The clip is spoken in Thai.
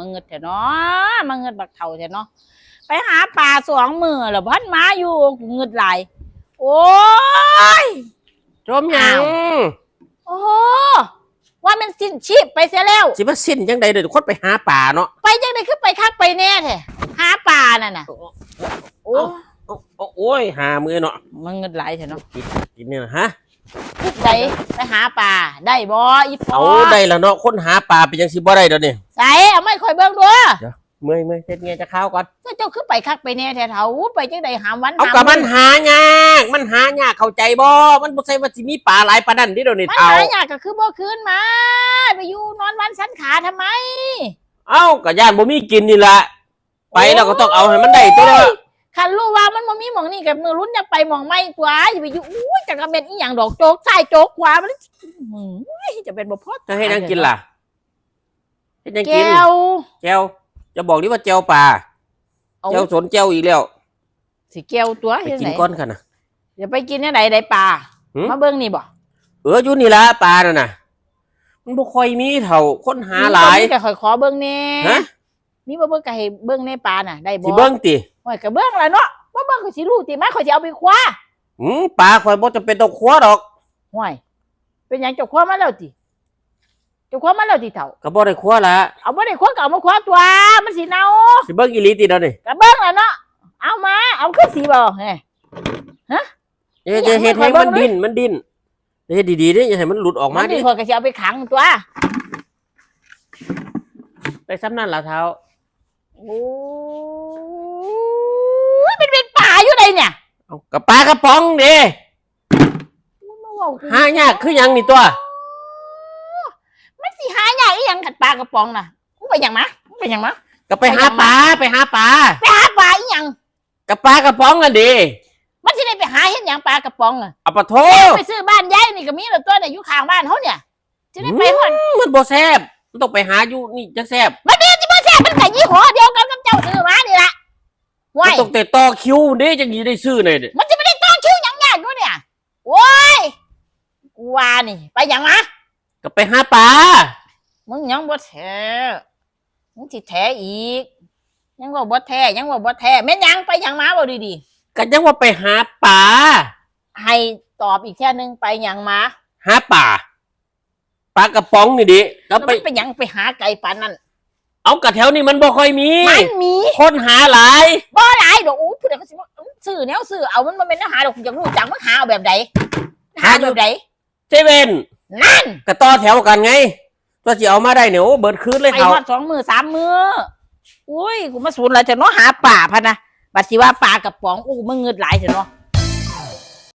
มาเงิดเถอะเนาะมาเงิดบักเท่าเถอะเนาะไปหาปลาสองมือแล้วพันมาอยู่กูเงิดหลายโอ้ยจมหยังอ้าวโอ้โหว่ามันสิ้นชีพไปเสียแล้วสิมาสิ้นจังใดเดี๋ยวคนไปหาป่าเนาะไปจังไดขึ้นไปคักไปแน่แท้หาปลาน่ะน่ะโอ้โอ้โอ้โอ้ยหามือเนาะมันเงิดหลายเถอะเนาะกินกินเนี่ยนะฮะ ไดไปหาปลาได้บ่อีพอเอาได้แล้วเนาะคนหาป่าเป็นจังสิบ่ได้เดี๋ยวนี้ใส่เอาไม่ค่อยเบิ่งด้วยเมื่อยเมื่อยเฮ็ดไงจะข้าวก่อนเจ้าขึ้นไปคักไปแน่แท้เถาไปจังไดหามวันเอาหกับมื้มันหายากมันหายากเข้าใจบ่มันบ่ใช่ว่าสิมีป่าหลายปานนั้นที่เดี๋ยวนี้มันเท่าหายากก็คือบ่คืนมาไปอยู่นอนวันสันขาทำไม เอ้าก็ย่านบ่มีกินนี่ล่ะไปแล้วก็ต้องเอาให้มันได้ตัวเนาะ คันรู้ว่ามันบ่มีหมองนี่กับมือรุ่นอยากไปหมองไม่กว่าอย่าไปอยู่อู้ยจักระเป็นอีหยังดอกโจกซ้ายโจกขวามันอื้อหือจะเป็นบ่พอจะให้นังกินล่ะเฮ็ดหยังกินแก้วแก้วจะบอกดิว่าแก้วป่าเอาแก้วสนแก้วอีกแล้วสิแก้วตัวไปเฮ็ดกิไหนนก้อนกันนะเดี๋ยวไปกินที่ไหนได้ปลาหืม มาเบิ่งนี่บ่เอออยู่นี่ละปลาน่ะน่ะมันบ่ค่อยมีเท่าคนหาหลาย มีบ่มีก็ค่อยขอเบิ่งแน่ฮะ มีบ่เบิ่งก็ให้เบิ่งในปลาน่ะได้บ่สิเบิ่งติโอ้ยก็เบิ่งล่ะเนาะบ่เบิ่งก็สิรู้ติมาข่อยสิเอาไปคว้าหืมปลาข่อยบ่จำเป็นต้องครัวดอกห่วยเป็นหยังเจ้าคว้ามาแล้วติเจ้าคว้ามาแล้วติเฒ่าก็บ่ได้ครัวละเอาบ่ได้คว้าก็เอามาคว้าตัว มันสิเน่าสิเบิ่งอีหลีติเดี๋ยวนี้ก็เบิ่งล่ะเนาะเอามา เอาคือสิบ่เฮ้เดี๋ยวจะเฮ็ดให้มันดิ้นมันดิ้นเฮ็ดดีๆเด้อย่าให้มันหลุดออกมัมานดินี่ข่อยก็สิเอาไปขังตัวไปซ้ำนั่นล่ะเท้า โอ้ยมันเป็นป่าอยู่ใดเนี่ยเอากระปลากระป๋องเด้มาเว้าคือหายากคือหยังนี่ตัว มันสิหายากอีหยังกัดปลากระป๋องน่ะมึงไปหยังมามึงไปหยังมาก็ไปหาปลาไปหาปลาไปหาปลาอีหยัง กระปลากระป๋องอะเด้มันสิได้ไปหาเฮ็ดหยังปลากระป๋องอะเอาปะโถไปซื้อบ้านยายนี่ก็มีแล้วตัวเนี่ยอยู่ข้างบ้านเขาเนี่ยจะได้ไปฮอด มันบ่แซ่บ มันต้องไปหาอยู่นี่จังแซ่บมันนี่สิบ่แซ่บมันก็ยี่ห้อเดียวกันกับเจ้าซื้อมานี่ล่ะว้มันยต้องแต่ต่อคิวเด้จังสิได้ซื้อหน่อยเด้มันจะไม่ได้ต้องคิวหยังยากอยู่เนี่ยโว้ยกูว่านี่ ไปหยังมาก็ไปหาปลามึงยังบ่แท้มึงสิแท้อีกยังว่าบ่แท้ยังว่าบ่แท้แม่นหยังไปหยังมาบ่ดีก็ยังว่าไปหาปลาๆให้ตอบอีกแค่ยหนึงไปหยังมา หาปลา ปลากระป๋องนี่ดิก็แล้วไปมันไปหยังไปหาไก่ปานนั้นเอากระแถวนี้มันบ่ค่อยมี มันมีคนหาหลาย บ่หลายดอกอู้ผู้ใดเขาสิว่าอื้อซื้อแนวซื้อเอามันบ่แม่นเนื้อหาดอกอยากรู้จังมันหาเอาแบบใดหาแบบใดเซเว่นนั่นก็ต่อแถวกันไงตัวสิเอามาได้เนี่ยโอ้เบิดคืนเลยไปเขาฮอดสองมือสามมืออุ้ยกูมาสูนแล้วจะเนาะหาป่าพะนะบัดสิว่าปลากระป๋องอู้มึงเงิดหลายเถอะเนาะ